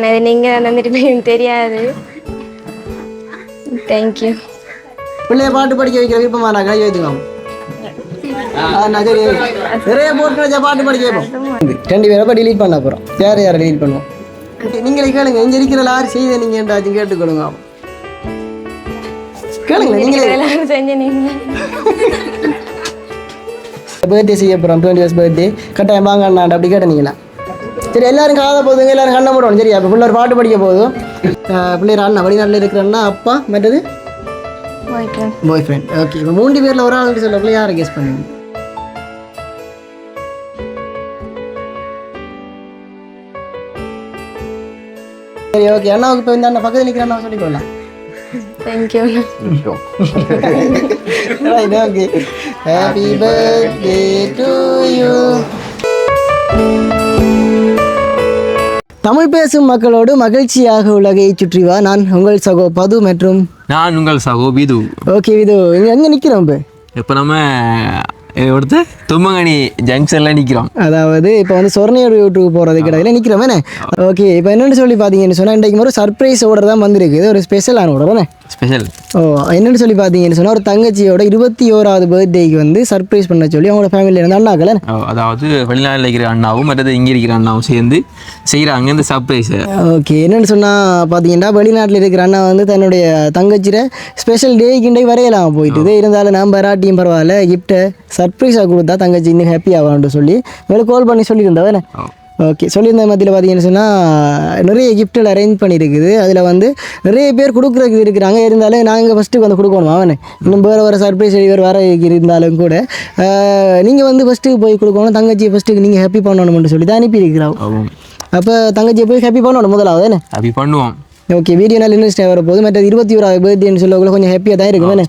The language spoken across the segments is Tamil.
ஆனால் இது நீங்கள் தந்துட்டு எனக்கு தெரியாது. தேங்க்யூ பிள்ளைய பாட்டு படிக்க வைக்கிற விருப்பமா நான் கை வைத்துக்கலாம் நான் சரி நிறைய போட்டு பாட்டு படிக்க வைப்போம். ரெண்டு பேரை இப்போ delete பண்ண போகிறோம் யார் யாரை delete பண்ணுவோம்? நீங்களே கேளுங்க. இங்கே இருக்கிற யார் செய்த நீங்கள் என்றாச்சும் கேட்டுக்கொடுங்க. கேளுங்க நீங்களே. எல்லாரும் செஞ்ச நீங்கள் பர்த்டே செய்ய போகிறோம் டுவெண்ட்டி இயர்ஸ் பர்த்டே கட்டாயம் வாங்க அண்ணாண்ட அப்படி கேட்டீங்களா? சரி எல்லாரும் காத போதுங்க எல்லாரும் கண்ண மூடணும் சரியா? இப்போ பிள்ளை பாட்டு படிக்க போதும் பிள்ளையர் அண்ணா வெளிநாட்டில் இருக்கிற அண்ணா அப்பா மற்றது? ஓகே பாய் ஃப்ரெண்ட் ஓகே இப்போ மூன்று பேரில் ஒரு ஆளுக்கு சொல்லக்குள்ள யாரை கெஸ் பண்ணுவீங்க சரி ஓகே அண்ணாவுக்கு இப்போ இந்த அண்ணா பக்கத்தில் நிற்கிற அண்ணா சொல்லி போடலாம் thank you okay. Happy birthday to you. Tamil பேசும் மக்களோடு மகிழ்ச்சியாக உலகை சுற்றி வா. நான் உங்கள் சகோ பது மற்றும் நான் உங்கள் சகோ பிது ஓகே இங்கே எங்கே நிற்கிறோம் இப்போ? இப்போ நம்ம எடுத்து தும்மங்கனி ஜங்ஷனில் நிற்கிறோம் அதாவது இப்போ வந்து சொர்ணையோட வீட்டுக்கு போகிறது கிடையாது நிற்கிறோம் என்ன? ஓகே இப்போ என்னென்னு சொல்லி பார்த்தீங்கன்னு சொன்னால் இன்றைக்கு ஒரு சர்ப்ரைஸ் ஆர்டர் தான் வந்திருக்கு. இது ஒரு ஸ்பெஷலான ஆர்டர் தானே? ஸ்பெஷல் ஓ என்னென்னு சொல்லி பார்த்தீங்கன்னு சொன்னால் ஒரு தங்கச்சியோட இருபத்தி ஓராவது பர்த்டேக்கு வந்து சர்ப்ரைஸ் பண்ண சொல்லி அவங்களோட ஃபேமிலியில் இருந்து அண்ணாக்கல அதாவது வெளிநாட்டில் இருக்கிற அண்ணாவும் மற்றது இங்கே இருக்கிற அண்ணாவும் சேர்ந்து செய்கிறாங்க இந்த சர்ப்ரைஸை ஓகே என்னன்னு சொன்னால் பார்த்தீங்கன்னா வெளிநாட்டில் இருக்கிற அண்ணா வந்து தன்னுடைய தங்கச்சிர ஸ்பெஷல் டேக்கு இன்றைக்கு வரையலாம் போயிட்டு இருந்தாலும் நான் பராட்டியும் பரவாயில்ல கிஃப்ட்டை சர்ப்ரைஸாக கொடுத்தா தங்கச்சி இன்னும் ஹாப்பி ஆகலாம்னு சொல்லி உங்களுக்கு கால் பண்ணி சொல்லியிருந்தவனே ஓகே சொல்லியிருந்த மத்தியில் பார்த்தீங்கன்னு சொன்னால் நிறைய கிஃப்ட்டில் அரேஞ்ச் பண்ணியிருக்குது. அதில் வந்து நிறைய பேர் கொடுக்குறதுக்கு இருக்கிறாங்க. இருந்தாலும் நாங்கள் ஃபஸ்ட்டு வந்து கொடுக்கணும்? அவனே. இன்னும் வேறு வேறு சர்ப்ரைஸ் வேறு வர இருந்தாலும் கூட நீங்கள் வந்து ஃபஸ்ட்டு போய் கொடுக்கணும். தங்கச்சியை ஃபஸ்ட்டுக்கு நீங்கள் ஹாப்பி பண்ணணும்னு சொல்லி தான் அனுப்பியிருக்கிறோம் அப்போ தங்கச்சியை போய் ஹாப்பி பண்ணணும் முதலாவது என்ன? அப்படி பண்ணுவோம். ஓகே வீடியோ நாள் இன்ட்ரெஸ்டாக வரப்போகுது. மற்ற இருபத்தி ஓராவது பர்த்டேன்னு சொல்லக்குள்ள கொஞ்சம் ஹாப்பியாக தான் இருக்கும் என்ன?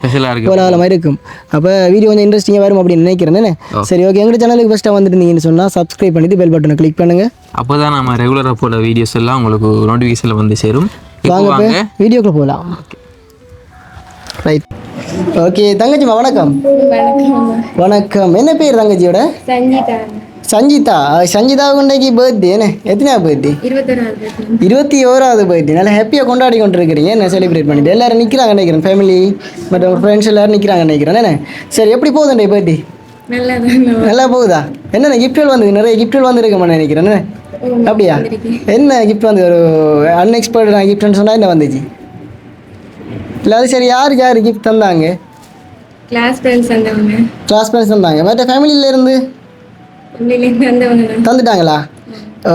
கோலாகலமாக இருக்கும். அப்போ வீடியோ கொஞ்சம் இன்ட்ரெஸ்டிங்காக வரும் அப்படின்னு நினைக்கிறேன் என்ன? சரி ஓகே எங்கள் சேனலுக்கு ஃபஸ்ட்டாக வந்துருந்தீங்கன்னு சொன்னால் சப்ஸ்கிரைப் பண்ணிட்டு பெல் பட்டனை கிளிக் பண்ணுங்கள் அப்போ தான் நம்ம ரெகுலராக போட வீடியோஸ் எல்லாம் உங்களுக்கு நோட்டிஃபிகேஷனில் வந்து சேரும். வாங்க வீடியோக்குள்ள போகலாம் ரைட் ஓகே தங்கச்சிம்மா வணக்கம். வணக்கம். வணக்கம். என்ன பேர் தங்கச்சியோட? சங்கீதா. சஞ்சிதா சஞ்சிதா கொண்டைக்கு பர்த்டே என்ன? எத்தனையா பர்த்டே இருபத்தி ஓராவது பர்த்டே நல்லா ஹாப்பியாக கொண்டாடி கொண்டிருக்கிறீங்க. என்ன செலிப்ரேட் பண்ணிட்டு? எல்லாரும் நிற்கிறாங்க நினைக்கிறேன் ஃபேமிலி மற்ற ஃப்ரெண்ட்ஸ் எல்லாரும் நிற்கிறாங்க நினைக்கிறேன். என்ன? சரி எப்படி போகுதுண்டே பர்த்டே நல்லா நல்லா போகுதா? என்னென்ன கிஃப்ட்கள் வந்தது? நிறைய கிஃப்ட்கள் வந்துருக்கமா நினைக்கிறேன். என்ன? அப்படியா? என்ன கிஃப்ட் வந்து ஒரு அன்எக்ஸ்பெக்டடான கிஃப்ட்னு சொன்னால் என்ன வந்துச்சு இல்லை அது சரி யாருக்கு யார் கிஃப்ட் தந்தாங்க? கிளாஸ் ஃப்ரெண்ட்ஸ் வந்தவங்க கிளாஸ் ஃப்ரெண்ட்ஸ் தந்தாங்க. மற்ற ஃபேமிலியில தந்துட்டாங்களா?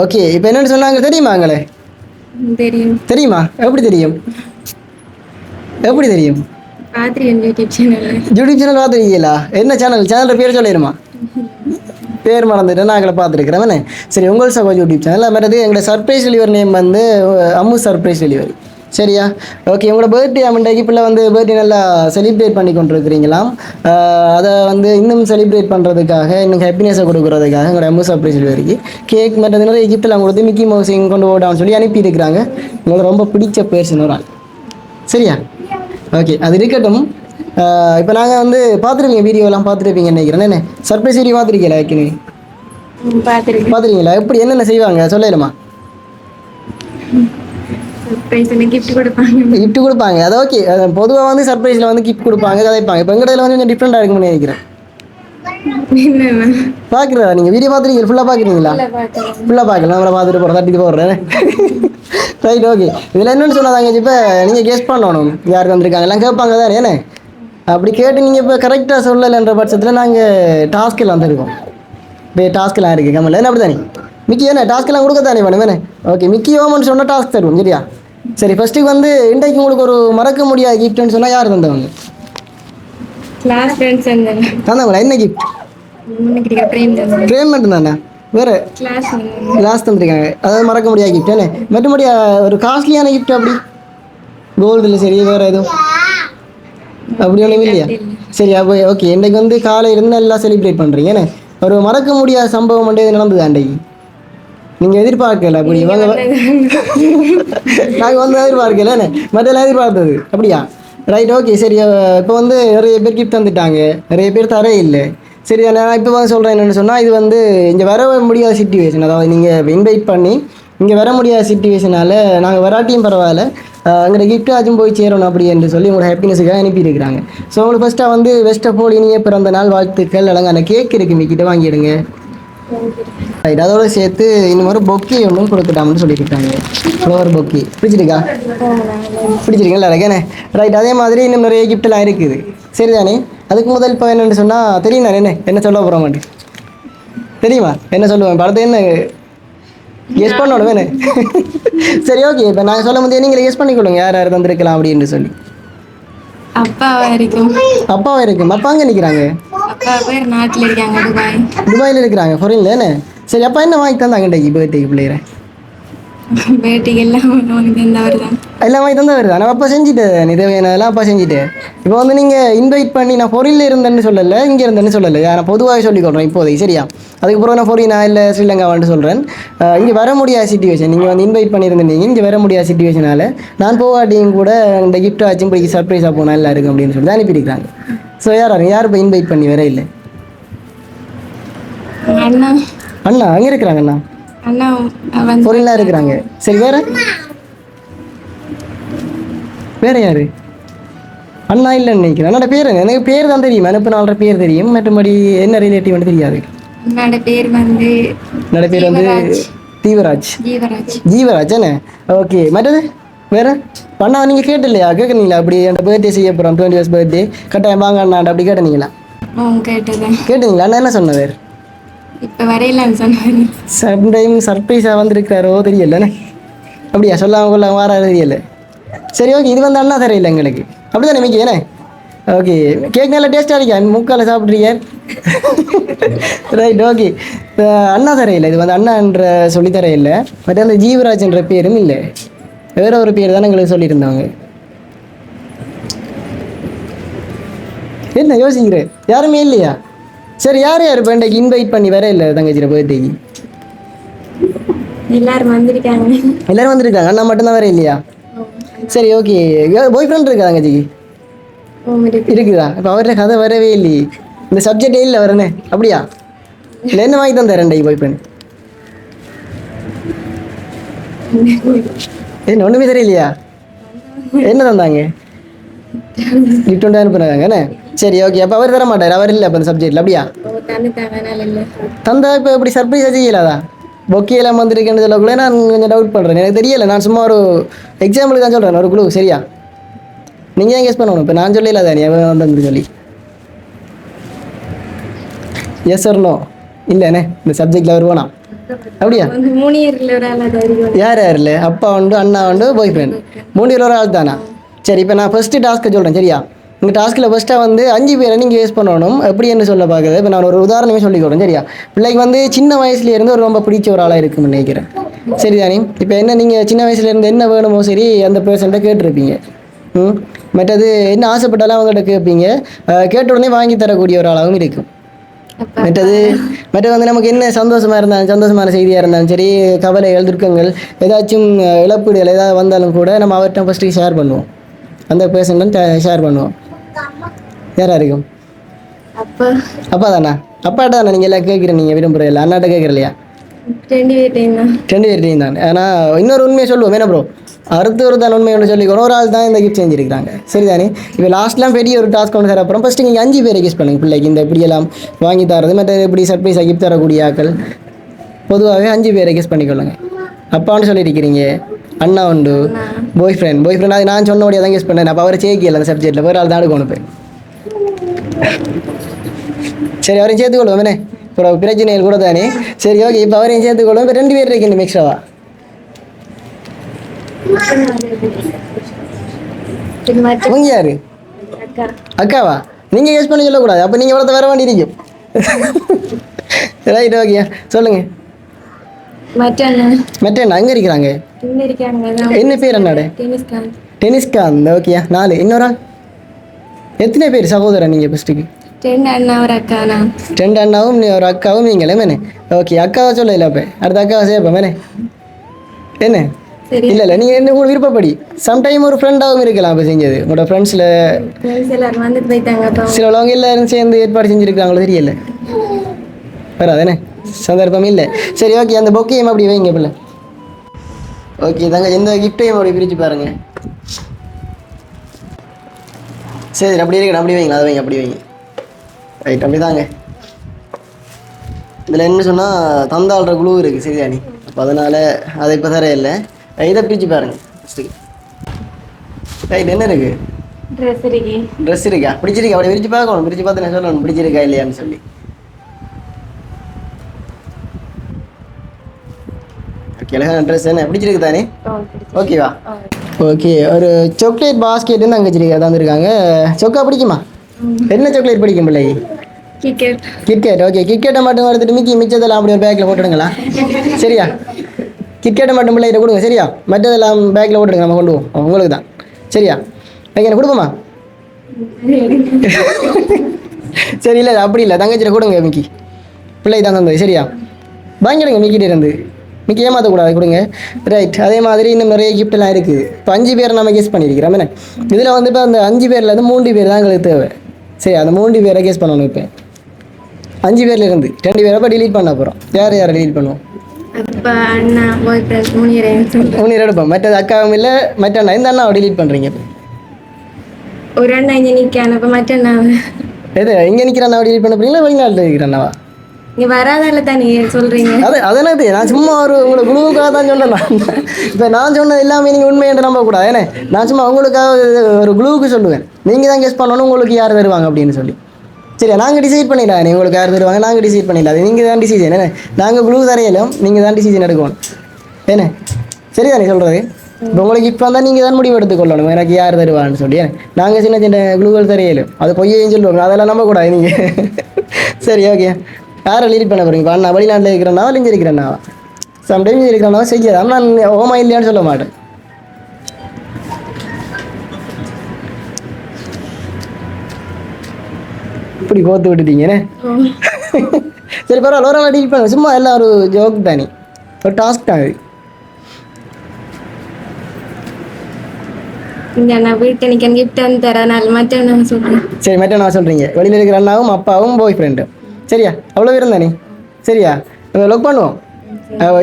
ஓகே இப்போ என்னென்னு சொன்னாங்க தெரியுமாங்களே தெரியும். தெரியுமா? எப்படி தெரியும்? எப்படி தெரியும்? யூடியூப் சேனல் பார்த்துருக்கீங்களா? என்ன சேனல் சேனல் பேர் சொல்லிடுமா? பேர் மறந்துட்டு நாங்கள பார்த்துருக்கிறோம் என்ன? சரி உங்கள் சகோஜ் யூடியூப் சேனல் மற்றது எங்களோட சர்ப்ரைஸ் டெலிவரி நேம் வந்து அம்மு சர்ப்ரைஸ் டெலிவரி சரியா? ஓகே உங்களோட பர்த்டே அமண்டைக்கு இப்போ வந்து பர்த்டே நல்லா செலிப்ரேட் பண்ணி கொண்டிருக்கிறீங்களாம் அதை வந்து இன்னும் செலிப்ரேட் பண்ணுறதுக்காக இன்னும் ஹாப்பினஸை கொடுக்குறதுக்காக எங்களோட அம்மு சர்ப்ரைஸ் டெலிவரிக்கு கேக் மற்றது கிஃப்ட்லாம் கொடுத்து மிக்கி மவுசிங் கொண்டு போடான்னு சொல்லி அனுப்பியிருக்கிறாங்க. உங்களுக்கு ரொம்ப பிடிச்ச பேர்சன் ஒரு ஆள். சரியா? ஓகே அது இருக்கட்டும். இப்போ நாங்கள் வந்து பார்த்துருப்பீங்க வீடியோலாம் பார்த்துருப்பீங்க நினைக்கிறேன். என்ன சர்ப்ரைஸ் வீடியோ பார்த்துருக்கீங்களா ஏற்கனவே பார்த்துருக்கீங்களா? எப்படி என்னென்ன செய்வாங்க? சொல்லலாமா? கிஃப்ட் கொடுப்பாங்க. அது ஓகே பொதுவாக வந்து சர்ப்ரைஸில் வந்து கிஃப்ட் கொடுப்பாங்க கதைப்பாங்க. இப்போ எங்கடையில் வந்து கொஞ்சம் டிஃப்ரெண்ட்டாக இருக்கும்னு நினைக்கிறேன். என்ன பார்க்குறதா நீங்கள் வீடியோ பார்த்துருக்கீங்க? ஃபுல்லாக பார்க்குறீங்களா ஃபுல்லாக பார்க்கலாம் நம்மளை பார்த்துட்டு போகிறோம் தட்டிட்டு போடுறேன் ரைட் ஓகே இதில் என்னென்னு சொன்னாங்க இப்போ நீங்கள் கெஸ் பண்ணணும். யாருக்கு வந்திருக்காங்க? எல்லாம் கேட்பாங்க தானே ஏன்னு அப்படி கேட்டு நீங்கள் இப்போ கரெக்டாக சொல்லலைன்ற பட்சத்தில் நாங்கள் டாஸ்க் எல்லாம் தருவோம். டாஸ்க் எல்லாம் இருக்குது கமல் என்ன அப்படி தானே மிக்கி என்ன டாஸ்க் எல்லாம் கொடுக்க தானே வேணும் வேணே? ஓகே மிக்கி ஓமன் சொன்னால் டாஸ்க் தருவோம் சரியா? சரி ஃபஸ்ட்டுக்கு வந்து இன்றைக்கு உங்களுக்கு ஒரு மறக்க முடியாத கிஃப்ட்னு சொன்னால் யார் தந்தவங்க? தந்தவங்களா? என்ன கிஃப்ட் பிரேம் மட்டும் தானே? வேறு? கிளாஸ் தந்துருக்காங்க. அதாவது மறக்க முடியாத கிஃப்ட் என்ன? மற்றபடி அஹ், ஒரு காஸ்ட்லியான கிஃப்ட் அப்படி? கோல்டில் சரி வேறு எதுவும் அப்படி ஒன்றும் இல்லையா? சரி அப்போ ஓகே இன்றைக்கு வந்து காலையில இருந்து நல்லா செலிப்ரேட் பண்ணுறீங்க என்ன? ஒரு மறக்க முடியாத சம்பவம் வந்து நடந்தது அன்றைக்கு நீங்கள் எதிர்பார்க்கல அப்படி இவங்க நாங்கள் வந்து எதிர்பார்க்கல மற்றெல்லாம் எதிர்பார்த்தது அப்படியா? ரைட் ஓகே சரி இப்போ வந்து நிறைய பேர் கிஃப்ட் தந்துட்டாங்க. நிறைய பேர் தர இல்லை. சரி நான் இப்போ வந்து சொல்கிறேன் என்னென்னு சொன்னால் இது வந்து இங்கே வர முடியாத சுச்சுவேஷன் அதாவது நீங்கள் இன்வைட் பண்ணி இங்கே வர முடியாத சுச்சுவேஷனால் நாங்கள் வராட்டியும் பரவாயில்ல. எங்களோட gift ஆச்சும் போய் சேரணும் அப்படி என்று சொல்லி உங்களோட ஹாப்பினஸுக்காக அனுப்பியிருக்கிறாங்க. ஸோ உங்களுக்கு ஃபஸ்ட்டாக வந்து வெஸ்ட் ஆஃப் ஆல் இனிய பிறந்த நாள் வாழ்த்துக்கள் அழகான கேக் இருக்கு மிக்கிட்ட வாங்கிடுங்க. ரைட் அதோட சேர்த்து இன்னும் ஒரு பொக்கி ஒன்றும் கொடுத்துட்டாம்னு சொல்லியிருக்காங்க. Flower bouquet. பிடிச்சிருக்கா? பிடிச்சிருக்கீங்களா ரகனே ரைட் அதே மாதிரி இன்னும் நிறைய கிஃப்ட்லாம் இருக்குது. சரிதானே அதுக்கு முதல் இப்போ என்னென்னு சொன்னால் தெரியும் நான் என்ன என்ன சொல்ல போகிற மாட்டேன் தெரியுமா? என்ன சொல்லுவேன் படத்தை என்ன? கெஸ் பண்ணணும் வேணே சரி ஓகே இப்போ நான் சொல்ல முடியாது நீங்களே கெஸ் பண்ணிக்கொள்ளுங்க. யார் யார் தந்திருக்கலாம் அப்படின்னு சொல்லி. அப்பா வரைக்கும் அப்பாவும் இருக்கு அப்பா அங்கே நிற்கிறாங்க அப்பா பேர் நாட்டில் இருக்காங்க துபாய். துபாயில் இருக்கிறாங்க. ஃபாரின்ல என்ன? சரி அப்பா என்ன வாங்கி தந்தாங்க இன்றைக்கு பர்த்டேக்கு பிள்ளைகிற பேட்டிக்கு எல்லாம் உனக்கு தந்தவர் தான். எல்லாம் வாங்கி தந்தா வருது ஆனால் அப்பா செஞ்சுட்டேன் இது வேணாலும் அப்பா செஞ்சுட்டேன் இப்போ வந்து நீங்கள் இன்வைட் பண்ணி நான் பொரியலில் இருந்தேன்னு சொல்லலை இங்கே இருந்தேன்னு சொல்லலை. நான் பொதுவாக சொல்லிக்கொள்கிறேன் இப்போதைக்கு சரியா? அதுக்கப்புறம் நான் பொரியனா இல்லை ஸ்ரீலங்காவான்னு சொல்கிறேன் இங்கே வர முடியாத சுச்சுவேஷன் நீங்கள் வந்து இன்வைட் பண்ணியிருந்தீங்க இங்கே வர முடியாத சுச்சுவேஷனால் நான் போகாட்டியும் கூட இந்த gift ஆச்சும் இப்படி சர்ப்ரைஸாக போனால் எல்லாம் இருக்கும் அப்படின்னு சொல்லி தான் அனுப்பியிருக்காங்க ஸோ யார் யார் இப்போ இன்வைட் பண்ணி வர இல்லை? அண்ணா. அண்ணா அங்கே இருக்கிறாங்க அண்ணா. அண்ணா இருக்கிறாங்க. சரி வேற? வேற யாரு? அண்ணா இல்லைன்னு நினைக்கிறேன். அண்ணாட பேர் என்ன? எனக்கு பேர் தான் தெரியும். அனுப்பினால்ற பேர் தெரியும். மற்றபடி என்ன ரிலேட்டிவ்னு தெரியாது. அண்ணாட பேர் வந்து என்னோட பேர் வந்து. தீவராஜ். ஜீவராஜ். ஜீவராஜ் என்ன? ஓகே மற்றது? வேற? அண்ணா நீங்கள் கேட்டில்லையா கேட்குறீங்களா? அப்படி என் பர்த்டே செய்ய போகிறோம் டுவெண்ட்டி இயர்ஸ் பர்த்டே கட்டாயம் வாங்க அண்ணாண்ட அப்படி கேட்டீங்களா கேட்டீங்களா? அண்ணா என்ன சொன்னவர் இப்போ வரையிலான்னு சொன்னாரு. சம்டைம் சர்ப்ரைஸாக வந்திருக்கிறாரோ தெரியலண்ணே அப்படியா? சொல்லாம கொள்ளாம வர தெரியல. சரி ஓகே இது வந்து அண்ணா எங்களுக்கு. அப்படி தான் மிக்கி? ஏண்ணே ஓகே கேக் நல்லா டேஸ்ட்டாக இருக்கா? முக்கால் சாப்பிட்றீங்க ரைட் ஓகே அண்ணா தரையில் இது வந்து அண்ணான்ற சொல்லி தரையில் பட் அந்த ஜீவராஜ்ன்ற பேரும் இல்லை. வேற ஒரு பேர் தானே எங்களுக்கு சொல்லியிருந்தாங்க. என்ன யோசிக்கிறேன் யாருமே இல்லையா? சரி யார் யார் இப்போ இன்றைக்கு இன்வைட் பண்ணி வர இல்லை தங்கச்சியோட பர்த்டேக்கு எல்லாரும் வந்திருக்காங்க. எல்லாரும் வந்திருக்காங்க. அண்ணா மட்டும்தான் வேற இல்லையா? சரி ஓகே பாய் ஃப்ரெண்ட் இருக்கா தங்கச்சிக்கு? இருக்குதா? இப்போ அவர்கிட்ட கதை வரவே இல்லையே. இந்த சப்ஜெக்டே இல்லை வரனே அப்படியா? இல்லை என்ன வாங்கி தந்தார் ரெண்டைக்கு பாய் ஃப்ரெண்ட் என்ன ஒன்றுமே தெரியலையா? என்ன தந்தாங்க? கிஃப்ட் ஒன்று அனுப்புனாங்க என்ன? சரி ஓகே அப்போ அவர் தர மாட்டார் அவர் இல்லை அப்போ அந்த சப்ஜெக்டில் அப்படியா? தந்து இப்போ இப்படி சர்ப்ரைஸாக செய்யலாதா? பொக்கே எல்லாம் வந்திருக்கேன்னு சொல்லக்குள்ள நான் கொஞ்சம் டவுட் பண்ணுறேன் எனக்கு தெரியல. நான் சும்மா ஒரு எக்ஸாம்பிளுக்கு தான் சொல்கிறேன் ஒரு குழு. சரியா? நீங்கள் தான் கெஸ் பண்ணணும்? இப்போ நான் சொல்லல தானே. அவன் வந்து சொல்லி. எஸ் நோ இல்லைண்ணே. இந்த சப்ஜெக்டில் வருவானா அப்படியா? யார் யார் இல்லை அப்பா உண்டு அண்ணா உண்டு பாய் ஃப்ரெண்ட் மூணு ஒரு ஆள் தானா? சரி இப்போ நான் ஃபஸ்ட்டு டாஸ்க்கை சொல்கிறேன் சரியா? இந்த டாஸ்க்கில் ஃபஸ்ட்டாக வந்து அஞ்சு பேரை நீங்கள் யூஸ் பண்ணணும். எப்படி என்ன சொல்ல பார்க்குறது? இப்போ நான் ஒரு உதாரணமே சொல்லி கொடுறேன் சரியா? பிள்ளைக்கு வந்து சின்ன வயசுலேருந்து ஒரு ரொம்ப பிடிச்ச ஒரு ஆளாக இருக்குன்னு நினைக்கிறேன். சரிதானே இப்போ என்ன நீங்கள் சின்ன வயசுலேருந்து என்ன வேணுமோ சரி அந்த பேர்சன்ட்ட கேட்டிருப்பீங்க. ம்? மற்றது என்ன ஆசைப்பட்டாலும் அவங்கள்ட்ட கேட்பீங்க. கேட்ட உடனே வாங்கி தரக்கூடிய ஒரு ஆளாகவும் இருக்கும். மற்றது மற்ற வந்து நமக்கு என்ன சந்தோஷமா இருந்தாலும் சந்தோஷமான செய்தியாக இருந்தாலும் சரி கவலைகள் துக்கங்கள் ஏதாச்சும் இழப்பீடுகள் ஏதாவது வந்தாலும் கூட நம்ம அவர்கிட்ட ஃபஸ்ட்டு ஷேர் பண்ணுவோம். அந்த பேர்சன் ஷேர் பண்ணுவோம். யாரா இருக்கும்? அப்போ. அப்பா தானா? அப்பாட்ட தானே நீங்கள் எல்லாம் கேட்குற நீங்கள் விரும்புகிற இல்லை அண்ணாட்ட கேட்குற இல்லையா? ரெண்டு பேர்ட்டையும் தான். தான். ஆனால் இன்னொரு உண்மையை சொல்லுவோம். என்ன ப்ரோ அடுத்து ஒரு தான் உண்மை ஒன்று சொல்லிக்கணும் ஒரு ஆள் தான் இந்த கிஃப்ட் செஞ்சுருக்காங்க சரிதானே? இப்போ லாஸ்ட்லாம் பெரிய ஒரு டாஸ்க் ஒன்று தர அப்புறம் ஃபஸ்ட்டு நீங்கள் அஞ்சு பேரை கிஸ் பண்ணுங்க. பிள்ளைக்கு இந்த இப்படியெல்லாம் வாங்கி தரது மற்ற இப்படி சர்ப்ரைஸாக கிஃப்ட் தரக்கூடிய ஆக்கள் பொதுவாகவே அஞ்சு பேரை கிஸ் பண்ணிக்கொள்ளுங்க. அப்பான்னு சொல்லியிருக்கிறீங்க. அண்ணா உண்டு. பாய் ஃப்ரெண்ட் பாய் ஃப்ரெண்ட் அது நான் சொன்னபடியாக தான் கிஸ் பண்ணேன். அப்போ அவரை சேர்க்கல அந்த சப்ஜெக்ட்டில் வேறு ஆள் தான் எடுக்கணும் போய். சரி அவரையும் சேர்த்துக்கொள்வோம் என்ன? இப்போ பிரச்சனைகள் கூட தானே. சரி ஓகே இப்போ அவரையும் சேர்த்துக்கொள்வோம் இப்போ ரெண்டு பேர் இருக்கீங்க மட்டும் அவங்க யாரு? அக்கா அக்காவா? நீங்கள் யூஸ் பண்ணி சொல்லக்கூடாது. அப்போ நீங்கள் இவ்வளோ வர வேண்டி இருக்கும் ரைட் ஓகே சொல்லுங்க. மற்ற அண்ணா மற்ற என்ன அங்கே இருக்கிறாங்க என்ன பேர் அண்ணாடு? டென்னிஸ்காந்த் ஓகேயா நாலு. இன்னொரு ஆள்? எத்தனை பேர் சகோதரன் நீங்கள் ஃபஸ்ட்டுக்கு ரெண்டு அண்ணா ஒரு அக்கா நான் ரெண்டு அண்ணாவும் நீ ஒரு அக்காவும் நீங்களே மேனே? ஓகே அக்காவை சொல்லல அப்போ. அடுத்த அக்காவை சேர்ப்பேன் மேனே? என்ன? இல்லை இல்லை நீங்கள் என்ன கூட விருப்பப்படி? சம்டைம் ஒரு ஃப்ரெண்டாகவும் இருக்கலாம் இப்போ செஞ்சது. உங்களோட ஃப்ரெண்ட்ஸில் ஃப்ரெண்ட்ஸ் எல்லாரும் அப்போ. சேர்ந்து ஏற்பாடு செஞ்சுருக்காங்களோ தெரியல. வராதானே சந்தர்ப்பம் இல்லை. சரி ஓகே அந்த பொக்கையும் அப்படி வைங்க பிள்ளை. ஓகே தாங்க இந்த கிஃப்டையும் அப்படி பிரித்து பாருங்க. சரி அப்படி இருக்கணும் அப்படி வைங்க அதை வைங்க அப்படி வைங்க. ரைட் அப்படி தாங்க. இதில் என்ன சொன்னால் தந்தாள்ற குழு இருக்குது நீ? அப்போ அதனால் அதை இப்போ தர இல்லை. இதை பிரித்து பாருங்க ஃபஸ்ட்டு ரைட் என்ன இருக்குது ட்ரெஸ் இருக்கு. ட்ரெஸ் இருக்கா? பிடிச்சிருக்கா? அப்படி விரிச்சு பார்க்கணும் பிரித்து பார்த்து நான் சொல்லணும் பிடிச்சிருக்கா இல்லையான்னு சொல்லி. ஓகே அழகான ட்ரெஸ் என்ன? பிடிச்சிருக்கு. தானே ஓகேவா ஓகே ஒரு சாக்லேட் பாஸ்கெட் வந்து அங்கே வச்சிருக்கா தந்துருக்காங்க. சொக்கா பிடிக்குமா? என்ன சாக்லேட் பிடிக்கும் பிள்ளை? கிரிக்கெட் கிட்கேட் ஓகே கிட்கேட்டை மட்டும் எடுத்துட்டு மிக்கி மிச்சதெல்லாம் அப்படி ஒரு பேக்கில் போட்டுடுங்களா? சரியா? கிட்கேட்டை மட்டும் பிள்ளைகிட்ட கொடுங்க சரியா? மற்றதெல்லாம் பேக்கில் போட்டுடுங்க நம்ம கொண்டு போவோம். உங்களுக்கு தான். சரியா? எனக்கு கொடுப்போமா? சரி இல்லை அப்படி இல்லை. தங்கச்சியில் கொடுங்க மிக்கி. பிள்ளை தான் தந்தது சரியா? வாங்கிடுங்க மிக்கிட்ட இருந்து. மிக்கி ஏமாற்றக்கூடாது கொடுங்க. ரைட் அதே மாதிரி இன்னும் நிறைய கிஃப்ட்லாம் இருக்குது இப்போ அஞ்சு பேர் நம்ம கெஸ் பண்ணியிருக்கிறோம். என்ன? இதில் வந்து இப்போ அந்த அஞ்சு பேரில் இருந்து மூன்று பேர் தான் எங்களுக்கு தேவை. சரி அந்த மூன்று பேரை கெஸ் பண்ணணும் இப்போ. அஞ்சு பேர்ல இருந்து ரெண்டு பேரை இப்போ delete பண்ண போகிறோம் யார் யாரை delete பண்ணுவோம்? மூணு எடுப்போம். மற்றது அக்காவும் இல்லை மற்ற அண்ணா. இந்த அண்ணாவை delete பண்ணுறீங்க இப்போ. ஒரு அண்ணா இங்கே நிற்கான அப்போ மற்ற அண்ணா எது? இங்கே நிற்கிற அண்ணாவை delete பண்ண போறீங்களா? வெளிநாட்டில் இருக்கிற அண்ணாவா? இங்கே வராதால தானே சொல்கிறீங்க அது அதென்னது நான் சும்மா ஒரு உங்களை குழுவுக்காக தான் சொன்னேன். நான் இப்போ நான் சொன்னது எல்லாமே நீங்கள் உண்மை என்று நம்பக்கூடாது. ஏன்னா நான் சும்மா உங்களுக்காக ஒரு குழுவுக்கு சொல்லுவேன். நீங்கள் தான் கெஸ் பண்ணணும் உங்களுக்கு யார் தருவாங்க அப்படின்னு சொல்லி. சரி நாங்கள் டிசைட் பண்ணிடலாம். நீ உங்களுக்கு யார் தருவாங்க? நாங்கள் டிசைட் பண்ணிடலாம். நீங்கள் தான் டிசிஷன் என்ன? நாங்கள் குழு தரையிலும் நீங்கள் தான் டிசிஷன் எடுக்கணும். என்ன? சரிதானே சொல்கிறது இப்போ உங்களுக்கு இப்போ வந்தால் நீங்கள் தான் முடிவு எடுத்துக்கொள்ளணும். எனக்கு யார் தருவான்னு சொல்லி. நாங்கள் சின்ன சின்ன குழுக்கள் தரையிலும். அது பொய்யையும் சொல்லுவாங்க. அதெல்லாம் நம்பக்கூடாது நீங்கள் சரி ஓகே யாரை லீட் பண்ண போகிறீங்க அண்ணா வெளிநாட்டில் இருக்கிறனாவா இல்லை இங்கே இருக்கிறனாவா சம்டைம்ஸ் இருக்கிறனாவா செய்யாது. நான் ஓமா இல்லையான்னு சொல்ல மாட்டேன். இப்படி கோத்து விட்டுட்டீங்கண்ணே சரி பரவாயில்ல. ஒரு நாள் டீல் பண்ணுங்க. சும்மா எல்லாம் ஒரு ஜோக் தானே. ஒரு டாஸ்க் தான் மற்ற சொல்கிறேன் சரி மட்டும் நான் சொல்கிறீங்க வெளியில் இருக்கிற அண்ணாவும் அப்பாவும் பாய் ஃப்ரெண்டும் சரியா? அவ்வளோ பேரும் தானே சரியா? லொக் பண்ணுவோம்.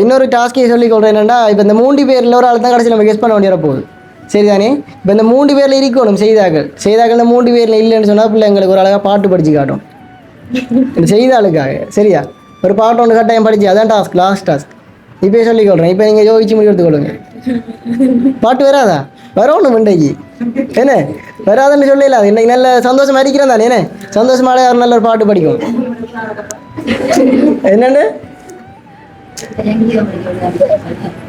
இன்னொரு டாஸ்க்கே சொல்லி கொள்றேன் என்னன்னா இப்போ இந்த மூன்று பேரில் ஒரு ஆள் தான் கடைசி நம்ம கெஸ் பண்ண வேண்டிய போகுது சரிதானே இப்போ இந்த மூன்று பேரில் இருக்கணும் செய்தாக்கள். செய்தாக்கள் இந்த மூன்று பேரில் இல்லைன்னு சொன்னால் பிள்ளைங்களுக்கு ஒரு அழகாக பாட்டு படித்து காட்டும். இந்த செய்தாளுக்காக. சரியா? ஒரு பாட்டு ஒன்று கட்டாயம் படிச்சு அதான் டாஸ்க் லாஸ்ட் டாஸ்க் இப்போயே சொல்லி கொள்றேன். இப்போ நீங்கள் யோசிச்சு முடிவு எடுத்துக்கொள்ளுங்க பாட்டு வராதா? வரணும் இன்றைக்கு. என்ன வராதுன்னு சொல்லல இன்னைக்கு நல்ல சந்தோஷமா இருக்கிறேன் தானே என்ன சந்தோஷமால யாரும் நல்ல ஒரு பாட்டு படிக்கும். என்னண்டு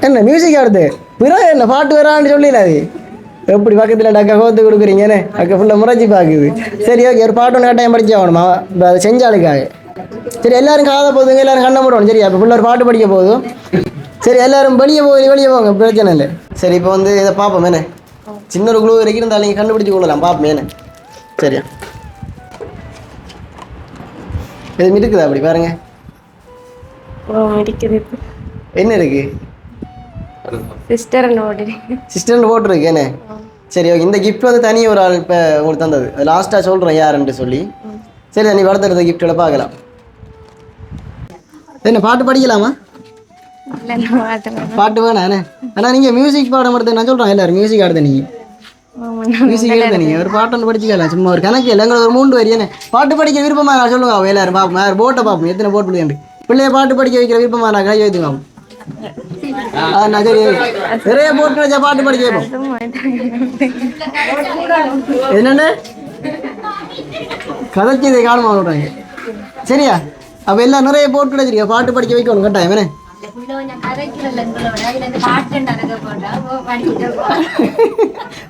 என்ன மியூசிக் ஆடுது? பிறகு என்ன பாட்டு வரான்னு சொல்லல அது. எப்படி பக்கத்தில் அக்கா கோத்து கொடுக்குறீங்க என்ன அக்கா ஃபுல்லாக முறைச்சி பார்க்குது. சரி ஓகே ஒரு பாட்டு ஒன்று கட்டாயம் படிச்சு ஆகணுமா? அதை செஞ்சாளுக்காக. சரி எல்லாரும் காதை போதுங்க எல்லாரும் கண்ண மூடணும் சரி அப்போ ஃபுல்லாக ஒரு பாட்டு படிக்க போதும். சரி எல்லாரும் வெளியே போய் வெளியே போங்க பிரச்சனை இல்லை. சரி இப்போ வந்து இதை பார்ப்போம் என்ன? சின்ன ஒரு குழு வரைக்கும் இருந்தாலும் நீங்கள் கண்டுபிடிச்சு கொள்ளலாம் பார்ப்போம் என்ன? சரியா? இது இருக்குதா அப்படி பாருங்க. என்ன இருக்கு? சிஸ்டர் சிஸ்டர்னு போட்டிருக்கு. என்ன? சரி ஓகே இந்த கிஃப்ட் வந்து தனி ஒரு ஆள் இப்போ உங்களுக்கு தந்தது. லாஸ்ட்டாக சொல்கிறேன் யாருன்ட்டு சொல்லி. சரி நீ வளர்த்துறது கிஃப்ட்டில் பார்க்கலாம். என்ன பாட்டு படிக்கலாமா? பாட்டு என்ன ஆனால் நீங்கள் மியூசிக் பாடம் எடுத்து நான் சொல்கிறேன் எல்லாரும் மியூசிக் ஆடுது நீங்கள் மியூசிக் எழுத நீங்கள் ஒரு பாட்டு ஒன்று படிச்சுக்கலாம் சும்மா ஒரு கணக்கு இல்லை எங்களுக்கு ஒரு மூன்று வரி என்ன பாட்டு படிக்க விருப்பமா நான் சொல்லுங்க அவ எல்லாரும் பார்ப்போம் யார் போட்டை பார்ப்போம் எத்தனை போட்டு பிள்ளைங்க பிள்ளைய பாட்டு படிக்க வைக்கிற விருப்பமா நான் கை நான் சரி நிறைய போட்டு வச்சா பாட்டு படிக்க வைப்போம். என்னென்ன கதைச்சி இதை காணுமா சொல்கிறாங்க சரியா? அப்போ எல்லாம் நிறைய போட்டு வச்சிருக்கேன் பாட்டு படிக்க வைக்கணும் கட்டாயம் என்ன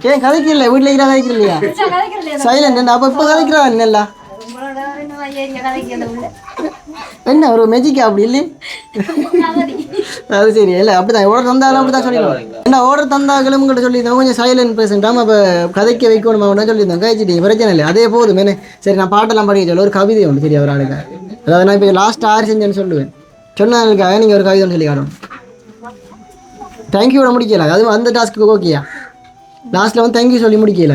ஏன் கதைக்கல வீட்டில் இருக்கிறா கதைக்கல இல்லையா சைலண்ட் அப்போ இப்போ கதைக்கிறா என்னல்ல என்ன ஒரு மெஜிக்கா அப்படி இல்லை அது சரி இல்லை அப்படிதான் ஓர்டர் தந்தாலும் அப்படிதான் சொல்லிடுவோம் என்ன ஓர்டர் தந்தாங்களும் உங்கள்கிட்ட சொல்லியிருந்தோம் கொஞ்சம் சைலண்ட் பேசுட்டாம அப்போ கதைக்க வைக்கணும் அவன் சொல்லியிருந்தோம் கழிச்சிட்டீங்க பிரச்சனை இல்லை அதே போதும் என்ன சரி நான் பாட்டெல்லாம் படிக்க சொல்ல ஒரு கவிதை ஒன்று சரி அவர் ஆளுங்க அதாவது நான் இப்போ லாஸ்ட் ஆறு செஞ்சேன்னு சொல்லுவேன் சொன்னதுக்காக நீங்கள் ஒரு கவிதை சொல்லி காணும். தேங்க்யூட முடிக்கல. அது அந்த டாஸ்க்கு ஓகேயா லாஸ்ட்டில் வந்து தேங்க்யூ சொல்லி முடிக்கல.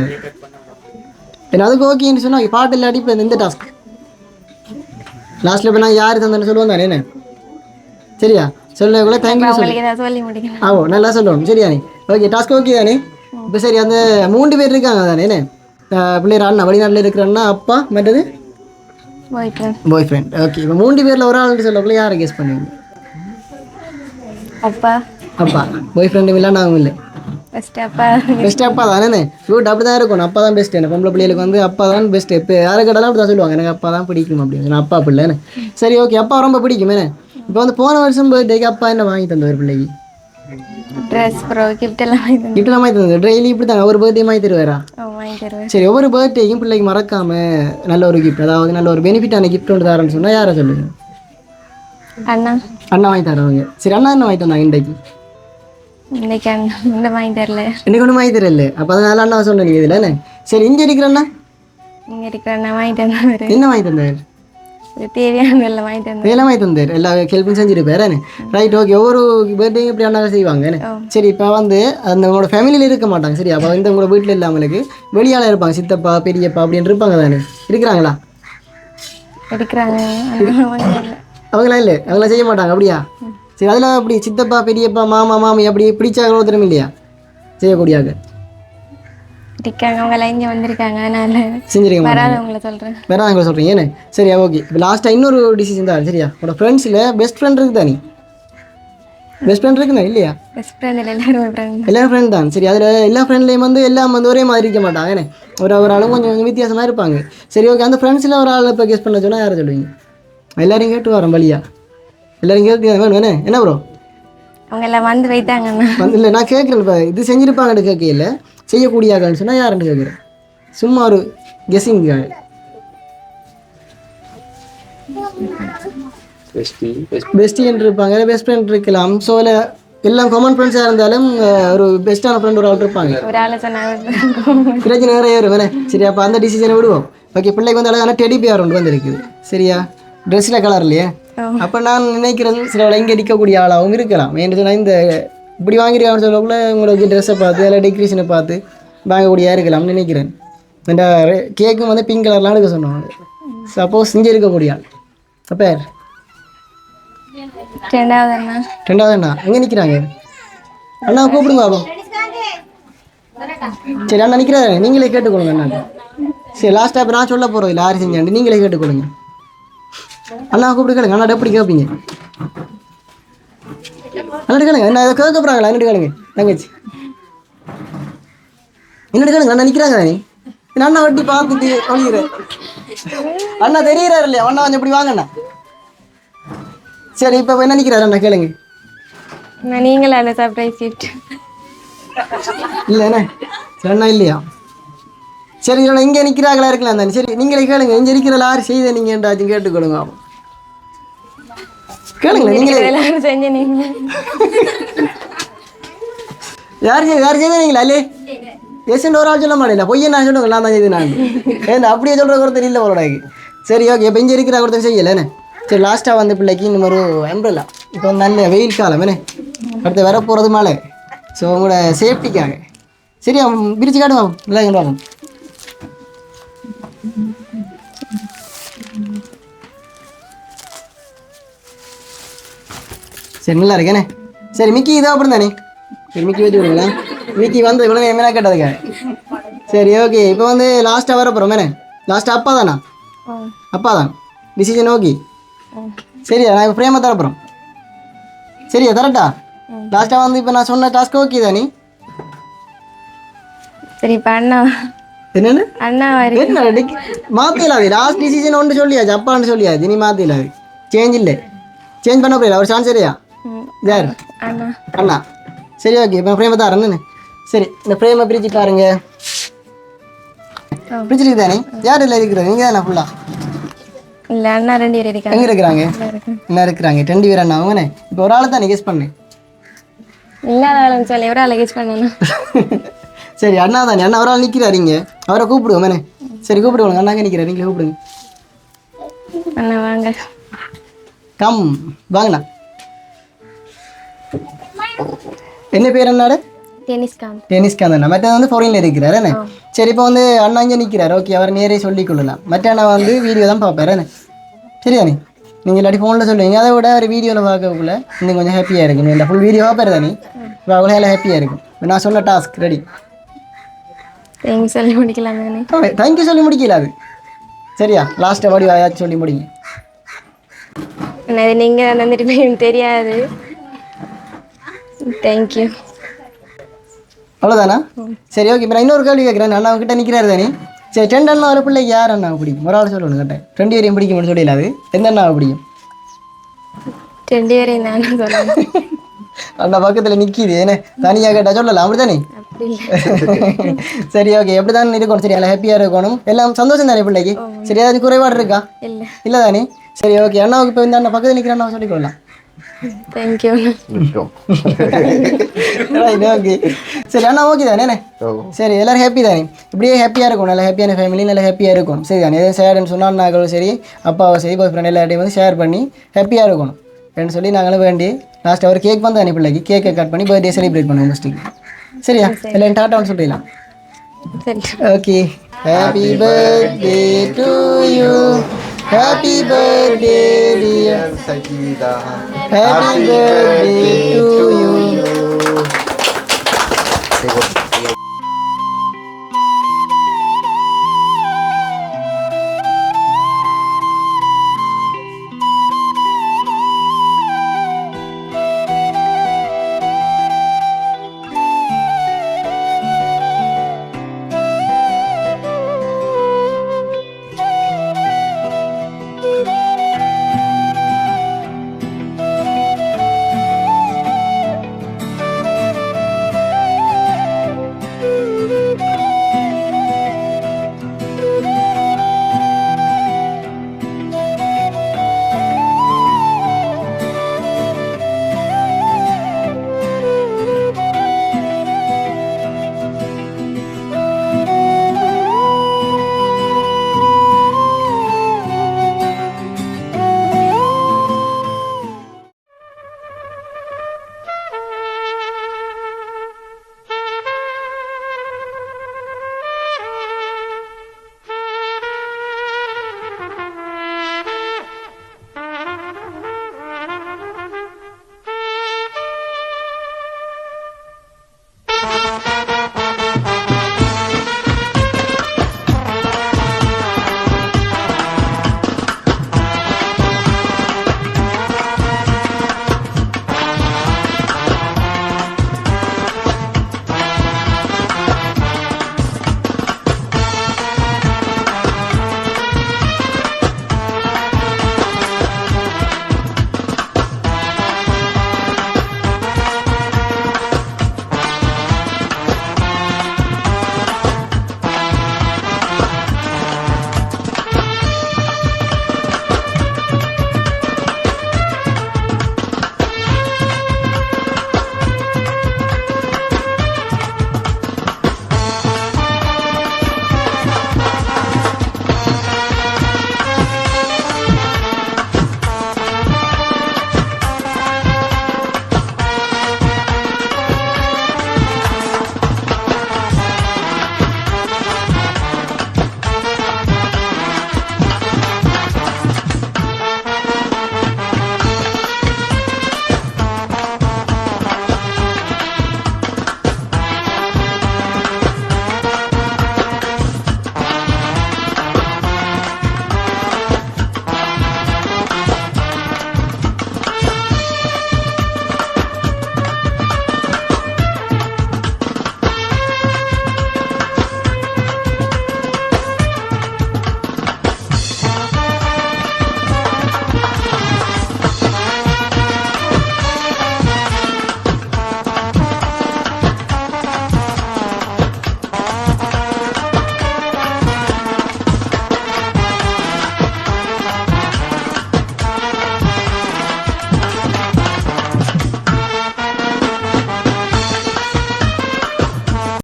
என்ன அதுக்கு ஓகேன்னு சொன்னால் பாட்டு இல்லாட்டி இப்போ இந்த டாஸ்க் லாஸ்ட்டில் இப்போ நான் யார் தந்தேன்னு சொல்லுவேன் தானே என்ன? சரியா? சொல்லக்குள்ள தேங்க்யூ சொல்லு. ஆவோ நல்லா சொல்லணும் சரியா நீ? ஓகே டாஸ்க் ஓகே தானே? இப்போ சரி அந்த மூன்று பேர் இருக்காங்க தானே என்ன? பிள்ளையர் அண்ணா வெளிநாட்டில் இருக்கிற அண்ணா அப்பா மற்றது? பாய் ஃப்ரெண்ட் ஓகே இப்போ மூன்று பேரில் ஒரு ஆள் சொல்லக்குள்ள யாரை கெஸ் பண்ணுவீங்க? அப்பா. அப்பா. பாய் ஃப்ரெண்டு இல்லை நான் இல்லை. ஃபஸ்ட்டு அப்பா. பெஸ்ட் அப்பா தானே குட் அப்படி தான் இருக்கணும். அப்பா தான் பெஸ்ட் எனக்கு பொம்பளை பிள்ளைகளுக்கு வந்து அப்பா தான் பெஸ்ட் இப்போ யாரை கேட்டாலும் அப்படி தான் சொல்லுவாங்க. எனக்கு அப்பா தான் பிடிக்கும் அப்படின்னு நான் அப்பா பிள்ளைன்னு சரி ஓகே அப்பா ரொம்ப பிடிக்கும் என்ன இப்போ வந்து போன வருஷம் பர்த்டேக்கு அப்பா என்ன வாங்கி தந்தவர் பிள்ளைக்கு? ட்ரெஸ் ப்ரோ கிஃப்ட் எல்லாம் வாங்கி தந்து கிஃப்ட்லாம் வாங்கி தந்தது டெய்லி இப்படி தாங்க ஒரு பர்த்டே வாங்கி தருவாரா? சரி ஒவ்வொரு பர்த்டேக்கும் பிள்ளைக்கு மறக்காம நல்ல ஒரு கிஃப்ட் அதாவது நல்ல ஒரு பெனிஃபிட்டான கிஃப்ட் ஒன்று தரேன்னு சொன்னால் யாரை சொல்லுங்க? அண்ணா. அண்ணா வாங்கி தரவங்க. சரி அண்ணா என்ன வாங்கி தந்தாங்க இன்றைக்கு? இன்னைக்கு இந்த வாங்கி தரல. இன்னைக்கு ஒன்றும் வாங்கி தரல. அப்போ அதனால அண்ணா சொன்னீங்க இதில் சரி இங்கே இருக்கிற அண்ணா? இங்கே இருக்கிற அண்ணா வாங்கி தந்தவர் என்ன வாங்கி தந்தார் தேவையான எல்லாம் வாங்கி தந்தவர் வேலை வாங்கி தந்தார் எல்லா ஹெல்ப்பும் செஞ்சிருப்பாரு ரைட் ஓகே ஒவ்வொரு பர்த்டே இப்படி அண்ணா செய்வாங்க? சரி இப்போ வந்து அந்த உங்களோட ஃபேமிலியில் இருக்க மாட்டாங்க சரி அப்போ வந்து உங்களோட வீட்டில் இல்லாமலுக்கு வெளியால இருப்பாங்க சித்தப்பா பெரியப்பா அப்படின்னு இருப்பாங்க தானே இருக்கிறாங்களா தரல அவங்களாம் இல்லை அவங்களாம் செய்ய மாட்டாங்க அப்படியா சரி அதில் அப்படி சித்தப்பா பெரியப்பா மாமா மாமி அப்படி பிடிச்சாங்க ஒருத்தரும் இல்லையா செய்யக்கூடியாங்க இருக்காங்க அவங்க எல்லாம் இங்கே வந்திருக்காங்க. அதனால செஞ்சிருக்க மாட்டாங்க வராதவங்கள சொல்கிறேன் வேற நாங்கள் சொல்கிறீங்க என்ன சரியா ஓகே இப்போ லாஸ்ட்டாக இன்னொரு டிசிஷன் தான். சரியா? உங்களோட ஃப்ரெண்ட்ஸில் பெஸ்ட் ஃப்ரெண்ட் இருக்குதா பெஸ்ட் ஃப்ரெண்ட் இருக்குண்ணா இல்லையா? பெஸ்ட் ஃப்ரெண்ட் எல்லாரும் ஃப்ரெண்ட் எல்லாரும் ஃப்ரெண்ட் தான். சரி அதில் எல்லா ஃப்ரெண்ட்லேயும் வந்து எல்லாம் வந்து ஒரே மாதிரி இருக்க மாட்டாங்க. என்ன ஒரு ஒரு ஆளும் கொஞ்சம் கொஞ்சம் வித்தியாசமாக இருப்பாங்க. சரி ஓகே அந்த ஃப்ரெண்ட்ஸில் ஒரு ஆள் இப்போ கெஸ் பண்ண சொன்னால் யாரை சொல்லுவீங்க? எல்லாரையும் கேட்டு வரோம் வழியா. எல்லாரும் கேட்டு வேணும் என்ன என்ன ப்ரோ அவங்க எல்லாம் வந்து வைத்தாங்கண்ணா வந்து இல்லை நான் கேட்குறேன் இப்போ இது செஞ்சிருப்பாங்கன்னு கேட்கல செய்யக்கூடியாங்கன்னு சொன்னால் யாருன்னு கேட்குறேன்? சும்மா ஒரு கெஸ்ஸிங்காக பெஸ்டின்னு இருப்பாங்க. பெஸ்ட் ஃப்ரெண்ட் இருக்கலாம். ஸோ எல்லாம் காமன் ஃப்ரெண்ட்ஸாக இருந்தாலும் ஒரு பெஸ்ட்டான ஃப்ரெண்ட் ஒரு ஆள் இருப்பாங்க. பிரச்சனை நிறைய வரும் சரி அப்போ அந்த டிசிஷனை விடுவோம். ஓகே பிள்ளைக்கு வந்து அழகான டெடி பேர் ஒன்று வந்துருக்குது சரியா? ட்ரெஸ்ஸில் கலர் இல்லையே? அப்போ நான் நினைக்கிறது சில இங்கே அடிக்கக்கூடிய ஆளாகவும் இருக்கலாம். ஏன்னு சொன்னால் இந்த இப்படி வாங்கியிருக்காங்கன்னு சொல்லக்குள்ள உங்களுக்கு ட்ரெஸ்ஸை பார்த்து அதில் டெக்கரேஷனை பார்த்து வாங்கக்கூடியா இருக்கலாம்னு நினைக்கிறேன். இந்த கேக்கும் வந்து பிங்க் கலர்லாம் எடுக்க சொன்னாங்க சப்போஸ் இங்கே இருக்கக்கூடிய ஆள் அப்போ ரெண்டாவது அண்ணா ரெண்டாவது அண்ணா எங்கே நிற்கிறாங்க அண்ணா கூப்பிடுங்க பாபா சரி அண்ணா நிற்கிறாரு நீங்களே கேட்டுக்கொள்ளுங்க அண்ணா. சரி லாஸ்ட்டாக இப்போ நான் சொல்ல போகிறோம் இல்லை யார் செஞ்சாண்டு. நீங்களே கேட்டுக்கொள்ளுங்க. அண்ணா கூப்பிட்டு கேளுங்க. அண்ணா எப்படி கேட்பீங்க அண்ணா கேளுங்க? என்ன இதை கேட்க போகிறாங்களா என்னட்டு கேளுங்க? தங்கச்சி. என்னட்டு கேளுங்க? அண்ணா நிற்கிறாங்க நீ என்ன அண்ணா வட்டி பார்த்துட்டு ஒழிகிறேன் அண்ணா தெரியறாரு இல்லையா? அண்ணா கொஞ்சம் இப்படி வாங்க அண்ணா சரி இப்போ என்ன நிற்கிறாரு அண்ணா? கேளுங்க. நான் நீங்களா இல்லை சர்ப்ரைஸ் கிஃப்ட் இல்லை என்ன? சரி அண்ணா இல்லையா? சரி இங்கே நிற்கிறாங்களா இருக்கலாம் தானே? சரி நீங்களே கேளுங்க. இங்கே இருக்கிற யார் செய்த நீங்கள் என்றாச்சும் கேட்டுக்கொடுங்க கேளுங்க நீங்களே. எல்லாரும் செஞ்ச நீங்க யார் செய்ய யார் செய்த நீங்களா இல்லே ஒரு ஆள் சொல்ல மாட்டேன் பொய்ய நான் சொல்லுங்க நான் தான் செய்து நான். ஏன் அப்படியே சொல்கிற ஒருத்தர் இல்லை அவரோட சரி ஓகே இப்போ இங்கே இருக்கிற ஒருத்தர் செய்யலை என்ன? சரி லாஸ்ட்டாக வந்த பிள்ளைக்கு இன்னும் ஒரு அம்ப்ரல்லா இப்போ வந்து நல்ல வெயில் காலம் என்ன? அடுத்து வர போகிறது மழை. ஸோ உங்களோட சேஃப்டிக்காக சரி அவன் பிரித்து காட்டுவாங்க நல்லா சரி நல்லா இருக்கேனே. சரி மிக்கி இதோ அப்புறம் தானே? சரி மிக்கி வச்சு விடுங்களேன் மிக்கி வந்து இவ்வளோ என்ன கேட்டதுக்கு சரி ஓகே. இப்போ வந்து லாஸ்ட்டாக வர போகிறோம் மேனே லாஸ்ட்டாக அப்பா தானா? அப்பா தான். டிசிஷன் ஓகே சரியா நான் இப்போ ஃப்ரேமாக தர போகிறோம் சரியா தரட்டா? லாஸ்ட்டாக வந்து இப்போ நான் சொன்ன டாஸ்க் ஓகே தானே? சரி இப்போ அண்ணா. என்னென்னு? அண்ணா என்ன மாற்றிடலாது லாஸ்ட் டிசிஷன் ஒன்று சொல்லியாச்சு அப்பான்னு சொல்லியாச்சு. இனி மாற்றிடலாது சேஞ்ச் இல்லை. சேஞ்ச் பண்ண போயிடல ஒரு சான்ஸ் சரியா யார்? அண்ணா. சரி ஓகே இப்போ ஃப்ரேமை தான் இருந்தேன்னு சரி இந்த ஃப்ரேமை பிரித்து பாருங்க. பிரிச்சிருக்கு தானே யார் இல்லை இருக்கிறது? நீங்கள் தானே ஃபுல்லாக இல்லை அண்ணா ரெண்டு பேர் இருக்காங்க. எங்கே இருக்கிறாங்க? என்ன இருக்கிறாங்க. ரெண்டு பேர் அண்ணா அவங்கண்ணே இப்போ ஒரு ஆளை தான் கெஸ் பண்ணேன் இல்லாத ஆளுன்னு சொல்லி. எவ்வளோ லகேஜ் பண்ணணும் சரி அண்ணா தானே. அண்ணா ஒரு ஆள் நிற்கிறாருங்க அவரை கூப்பிடுவோம் மேனே சரி கூப்பிடுவோங்க அண்ணாங்க நிற்கிறாரு நீங்களே கூப்பிடுங்க. அண்ணா வாங்க. கம் வாங்கண்ணா. என்ன பேர் அண்ணாடு? டென்னிஸ் காந்த் டென்னிஸ் காந்தண்ணா மற்ற வந்து ஃபாரின்ல இருக்கிறாரு என்ன சரி இப்போ வந்து அண்ணா இங்கே நிற்கிறாரு ஓகே அவர் நேரே சொல்லிக் கொள்ளலாம். மற்ற அண்ணா வந்து வீடியோ தான் பார்ப்பாரு என்ன சரியா நீ நீங்கள் இல்லாட்டி ஃபோனில் சொல்லுவீங்க. அதை விட ஒரு வீடியோவில் பார்க்கக்குள்ள இன்னும் கொஞ்சம் ஹாப்பியாக இருக்கும். இந்த ஃபுல் வீடியோவாக பேர் தானே இப்போ அவ்வளோ ஹாப்பியாக இருக்கும். இப்ப நான் சொன்ன டாஸ்க் ரெடி தேங்க்ஸ் சொல்லி முடிக்கலாம் தேங்க்யூ சொல்லி முடிக்கல அது. சரியா? லாஸ்ட்டை வடி சொல்லி முடிங்க. நீங்கள் திருப்பியும் தெரியாது. தேங்க்யூ அவ்வளோதானா சரி ஓகே இப்போ நான் இன்னொரு கேள்வி கேட்குறேன். அண்ணா கிட்ட நிற்கிறாரு தானே? சரி ரெண்டு அண்ணா ஒரு பிள்ளைக்கு யார் அண்ணா பிடிக்கும்? ஒரு ஆள் சொல்லணும் கேட்டேன். ரெண்டு பேரையும் பிடிக்கும்னு சொல்லல அது. எந்த அண்ணாவை பிடிக்கும்? ரெண்டு பேரையும் சொல்லணும். அந்த பக்கத்தில் நிற்கிது என்ன? தனியாக கேட்டால் சொல்லலாம் அப்படி தானே அப்படி இல்லை. சரி ஓகே எப்படி தான் இருக்கணும்? சரி எல்லாம் ஹாப்பியாக இருக்கணும். எல்லாம் சந்தோஷம் தானே பிள்ளைக்கு? சரி ஏதாச்சும் குறைபாடு இருக்கா? இல்லை. இல்லை தானே? சரி ஓகே அண்ணாவுக்கு இப்போ இந்த அண்ணா பக்கத்தில் நிற்கிற அண்ணாவை சொல்லிக்கொள்ளலாம் தேங்க்யூ ஓகே சரி அண்ணா ஓகே தானே சரி எல்லாரும் ஹாப்பி தானே? இப்படியே ஹாப்பியாக இருக்கும் நல்ல ஹாப்பியான ஃபேமிலி நல்ல ஹாப்பியாக இருக்கும். சரி தானே எதுவும் சேடுன்னு சொன்னால் அண்ணாக்களும் சரி அப்பாவை சரி பாய் ஃப்ரெண்ட் எல்லாத்தையும் வந்து ஷேர் பண்ணி ஹாப்பியாக இருக்கணும். அப்படின்னு சொல்லி நாங்களும் வேண்டி லாஸ்ட் அவர் கேக் வந்து அனுப்பி பிள்ளைக்கு. கேக்கை கட் பண்ணி பர்த்டே செலிப்ரேட் பண்ணுவோம் ஃபஸ்ட்டுக்கு சரியா? எல்லாம் டாட்டான்னு சொல்லிடலாம். சரி okay happy birthday to you happy birthday dear happy birthday to you Thank you.